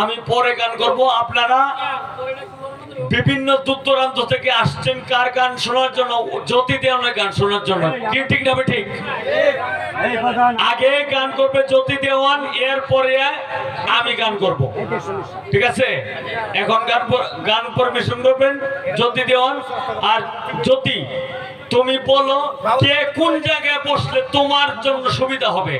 আমি পরে গান করব। আপনারা বিভিন্ন দূর দূরান্ত থেকে আসছেন কার গান শোনার জন্য? জ্যোতি দেওয়ানের গান শোনার জন্য। কি, ঠিক না ঠিক? আগে গান করবে জ্যোতি দেওয়ান, এরপরে আমি গান করব। ঠিক আছে? এখন গান গান পরিবেশন করবেন জ্যোতি দেওয়ান আর জ্যোতি। তুমি বলো কে কোন জায়গায় বসলে তোমার জন্য সুবিধা হবে?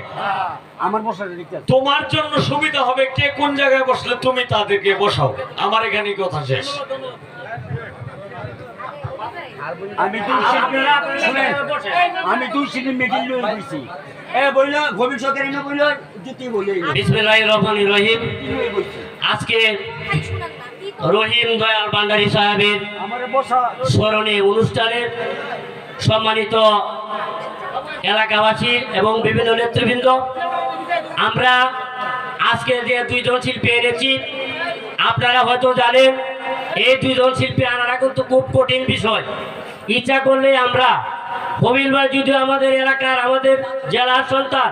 আমার বসার দিকটা তোমার জন্য সুবিধা হবে কে কোন জায়গায় বসলে তুমি তাদেরকে বসাও। আমার এখানে কথা শেষ। আমি দুই সিটি শুনেন। আমি দুই সিটি মেডিল লয়ে বইছি। এ বইল ভবিষ্যতের এনে বইল জুতি বলে বিসমিল্লাহির রহমানির রহিম। আজকে রহিম দয়াল সাহেবের আমার স্মরণে অনুষ্ঠানের সম্মানিত এলাকাবাসী এবং বিভিন্ন নেতৃবৃন্দ, আমরা আজকে যে দুইজন শিল্পী এনেছি, আপনারা হয়তো জানেন, এই দুইজন শিল্পী আনারা কিন্তু খুব কঠিন বিষয়। ইচ্ছা করলে আমরা হবিল ভাই যদিও আমাদের এলাকার আমাদের জেলার সন্তান,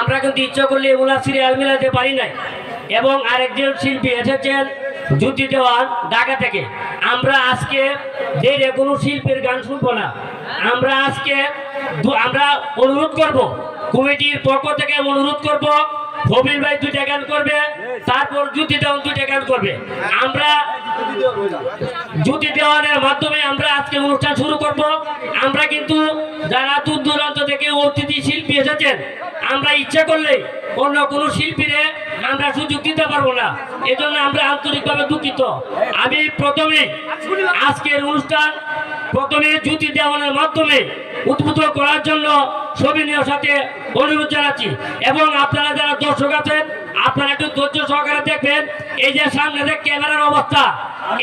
আমরা কিন্তু ইচ্ছা করলে ওনার সিরিয়াল মিলাতে পারি নাই। এবং আরেকজন শিল্পী এসেছেন জ্যোতি দেওয়ান ঢাকা থেকে। আমরা আজকে যে কোনো শিল্পীর গান শুনব না আমরা আজকে আমরা অনুরোধ করব, কমিটির পক্ষ থেকে অনুরোধ করব ফবিল ভাই দুইটা গান করবে। তারপর জ্যোতি দেওয়ান দুইটা গান করবে। আমরা জ্যোতি দেওয়ানের মাধ্যমে আমরা আজকে অনুষ্ঠান শুরু করব। আমরা কিন্তু যারা দূর দূরান্ত থেকে অতিথি শিল্পী এসেছেন, আমরা ইচ্ছা করলে অন্য কোনো শিল্পীরে আমরা সুযোগ দিতে পারব না। এজন্য আমরা আন্তরিকভাবে দুঃখিত। আমি প্রথমে আজকের অনুষ্ঠান, প্রথমে জ্যোতি দেওয়ানের মাধ্যমে উদ্বুদ্ধ করার জন্য সবিনীয় সাথে অনুরোধ জানাচ্ছি। এবং আপনারা যারা দর্শক আছেন আপনারা একটু ধৈর্য সহকারে দেখবেন, এই যে সামনে যে ক্যামেরার অবস্থা,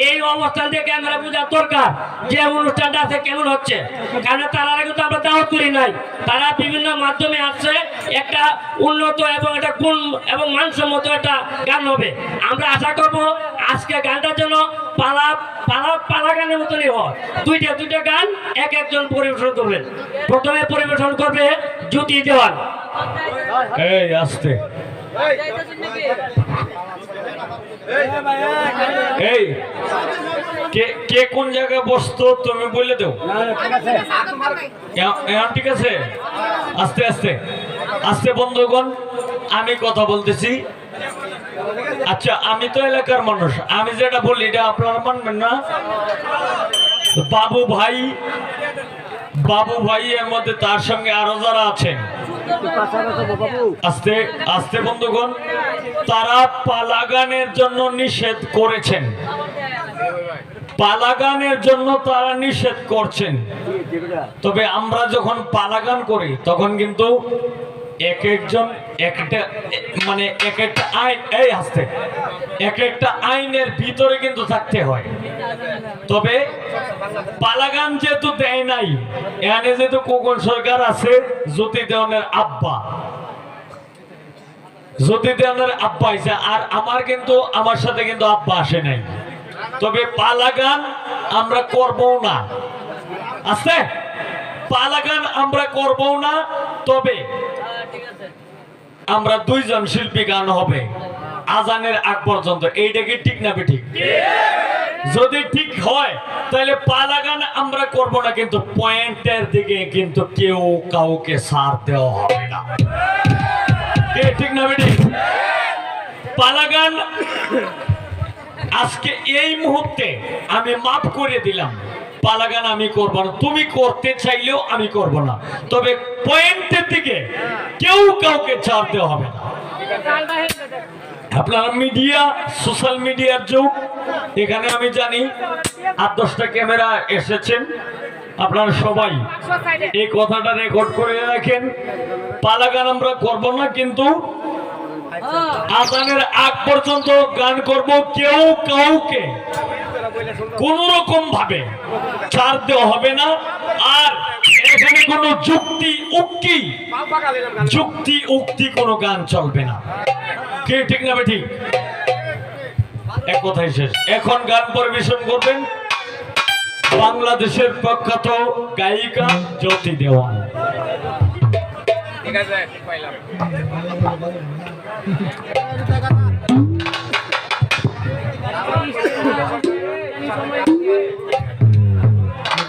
এই অবস্থান থেকে ক্যামেরা বোঝার দরকার যে অনুষ্ঠানটা আছে, কেমন হচ্ছে। কারণ তারা কিন্তু আমরা দাওয়াত করি নাই। তারা বিভিন্ন মাধ্যমে আসছে, একটা উন্নত এবং একটা গুণ এবং মানসম্মত একটা গান হবে। আমরা আশা করব আজকে গানটার জন্য পালা পালা পালা গানের মতনই হয়। দুইটা দুইটা গান এক একজন পরিবেশন করবেন। প্রথমে পরিবেশন করবে জ্যোতি দেওয়ান। এই, আসতে। এই, কে কে কোন জায়গায় বসতো তুমি বলে দেও। এখন ঠিক আছে? আস্তে আস্তে। আস্তে, বন্ধুগণ, আমি কথা বলতেছি। আচ্ছা আমি তো এলাকার মানুষ। আমি যেটা বলি, এটা আপনারা মানবেন না। বাবু ভাই বাবু ভাই এর মধ্যে তার সঙ্গে আরও যারা আছেন আস্তে আস্তে বন্ধুগণ তারা পালাগানের জন্য নিষেধ করেছেন। পালাগানের জন্য তারা নিষেধ করছেন। তবে আমরা যখন পালাগান করি তখন কিন্তু এক একজন একটা মানে এক একটা আইন, এই আসতে এক একটা আইনের ভিতরে কিন্তু থাকতে হয়। তবে পালাগান যেহেতু দেয় নাই, এখানে যেহেতু কোকন সরকার আছে জ্যোতি দেওয়ানের আব্বা। জ্যোতি দেওয়ানের আব্বা আইছে আর আমার কিন্তু, আমার সাথে কিন্তু আব্বা আসে নাই। তবে পালাগান আমরা করব না। আছে? পালাগান আমরা করব না, তবে আমরা দুইজন শিল্পী গান হবে। আজানের আগ পর্যন্ত। এইটা কি ঠিক না ঠিক যদি ঠিক হয়, তাহলে পালা গান আমরা করব না, কিন্তু পয়েন্টের দিকে কিন্তু কেউ কাউকে সার দেওয়া হবে না। ঠিক না ঠিক পালা গান আজকে এই মুহূর্তে আমি মাফ করে দিলাম। পালাগান আমি করব না। তুমি করতে চাইলেও আমি করব না। তবে পয়েন্টের দিকে কেউ কাউকে ছাড় দেওয়া হবে না। আপনারা মিডিয়া, সোশ্যাল মিডিয়ার যুগ। এখানে আমি জানি আট দশটা ক্যামেরা এসেছেন। আপনারা সবাই এই কথাটা রেকর্ড করে রাখেন। পালাগান আমরা করব না, কিন্তু আজানের আগ পর্যন্ত গান করব। কেউ কাউকে কোন রকম ভাবে ছাড় দেওয়া হবে না। আর এখানে কোনো যুক্তি, উক্তি যুক্তি, উক্তি কোনো গান চলবে না। কে ঠিক না ঠিক এক কথাই শেষ। এখন গান পরিবেশন করবেন বাংলাদেশের প্রখ্যাত গায়িকা জ্যোতি দেওয়ান। ঠিক আছে, পাইলাম।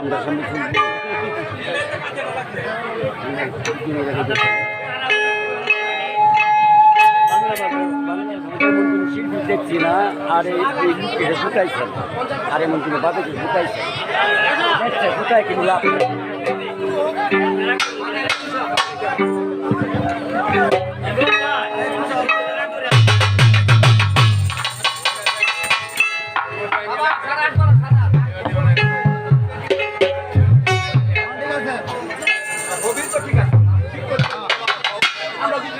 আমরা সামনে শিল্পী দেখছি না, আর এই লোককে শুকাইছেন আর এমন কোনো বাদে শুকাইছেন দেখছে শুকাই কিন্তু লাভ